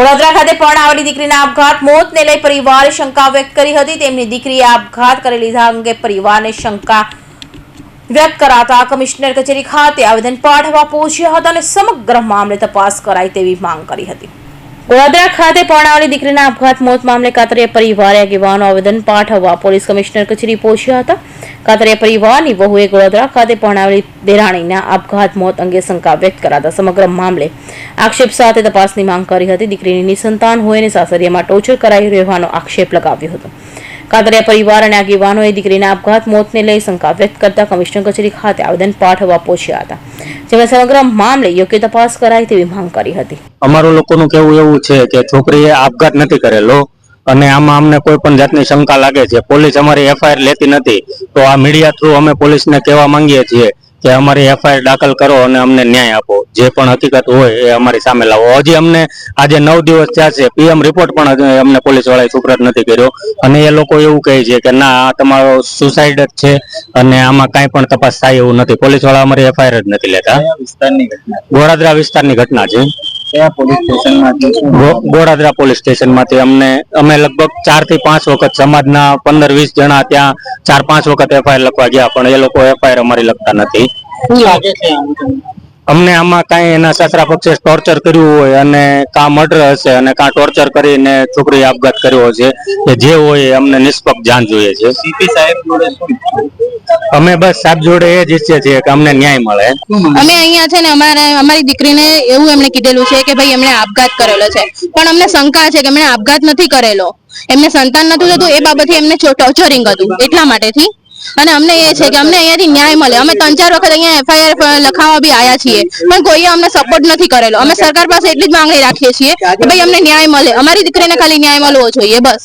વડોદરા ખાતે પરણાવેલી દીકરીના આપઘાત, મોતને લઈ પરિવારે શંકા વ્યક્ત કરી હતી. તેમની દીકરીએ આપઘાત કરી લીધા અંગે પરિવારને શંકા વ્યક્ત કરાતા કમિશનર કચેરી ખાતે આવેદન પાઠવા પહોંચ્યા હતા અને સમગ્ર મામલે તપાસ કરાય તેવી માંગ કરી હતી. વડોદરા ખાતે પરણાવેલી દીકરીના આપઘાત, મોત મામલે કાતરિયા પરિવારે આગેવાનો આવેદન પાઠવવા પોલીસ કમિશનર કચેરી પહોંચ્યા હતા. કાતરિયા પરિવારની વહુએ વડોદરા ખાતે પરણાવેલી દેરાણીના આપઘાત મોત અંગે શંકા વ્યક્ત કરાતા સમગ્ર મામલે આક્ષેપ સાથે તપાસની માંગ કરી હતી. દીકરીની નિસંતાન હોય અને સાસરિયામાં ટોર્ચર કરાઈ રહેવાનો આક્ષેપ લગાવ્યો હતો. કાતરિયા પરિવાર અને આગેવાનોએ દીકરીના આપઘાત મોતને લઈ શંકા વ્યક્ત કરતા કમિશનર કચેરી ખાતે આવેદન પાઠવવા પહોંચ્યા હતા, જેમાં સમગ્ર મામલે યોગ્ય તપાસ કરાય તેવી માંગ કરી હતી. અમારું લોકોનું કેવું એવું છે કે છોકરીએ આપઘાત નથી કરેલો. અને આમાં અમને કોઈ પણ જાતની શંકા લાગે છે. પોલીસ અમારી એફઆઈઆર લેતી નથી. તો આ મીડિયા થ્રુ અમે પોલીસને કહેવા માંગીએ છીએ કે અમારી એફઆઈઆર દાખલ કરો અને અમને ન્યાય આપો. જે પણ હકીકત હોય એ અમારી સામે લાવો. હજી અમને આજે નવ દિવસ થયા છે. પીએમ રિપોર્ટ પણ અમને પોલીસ વાળાએ સુપ્રત નથી કર્યો. અને એ લોકો એવું કહે છે કે ના આ તમારો સુસાઇડ જ છે અને આમાં કાંઈ પણ તપાસ થાય એવું નથી. પોલીસવાળા અમારી એફઆઈઆર જ નથી લેતા. ગોરાદરા વિસ્તારની ઘટના છે. કયા પોલીસ સ્ટેશનમાંથી શું પોલીસ સ્ટેશનમાંથી અમને અમે લગભગ ચારથી પાંચ વખત સમાજના પંદર વીસ જણા ત્યાં ચાર પાંચ વખત એફઆઈઆર લખવા ગયા પણ એ લોકો એફઆઈઆર અમારી લખતા નથી. શું લાગે છે? અમને આમાં કાંઈ એના સસરા પક્ષે ટોર્ચર કર્યું હોય અને કાં મર્ડર હશે અને કાં ટોર્ચર કરીને છોકરીએ આપઘાત કર્યો છે કે જે હોય અમને નિષ્પક્ષ જાણ જોઈએ છે. સીપી સાહેબ અમે બસ સાહેબ જોડે એ જ ઈચ્છીએ છીએ કે અમને ન્યાય મળે. અમે અહીંયા છે ને અમારે અમારી દીકરીને એવું એમણે કીધેલું છે કે ભાઈ એમણે આપઘાત કરેલો છે. પણ અમને શંકા છે કે એમણે આપઘાત નથી કરેલો. એમને સંતાન નતું થતું એ બાબતે એમને ટોર્ચરિંગ હતું એટલા માટેથી. અને અમને એ છે કે અમને અહીંયાથી ન્યાય મળે. અમે ત્રણ ચાર વખત અહીંયા એફઆઈઆર લખાવવા બી આવ્યા છીએ. પણ કોઈએ અમને સપોર્ટ નથી કરેલો. અમે સરકાર પાસે એટલી જ માંગણી રાખીએ છીએ કે ભાઈ અમને ન્યાય મળે. અમારી દીકરીને ખાલી ન્યાય મળવો જોઈએ, બસ.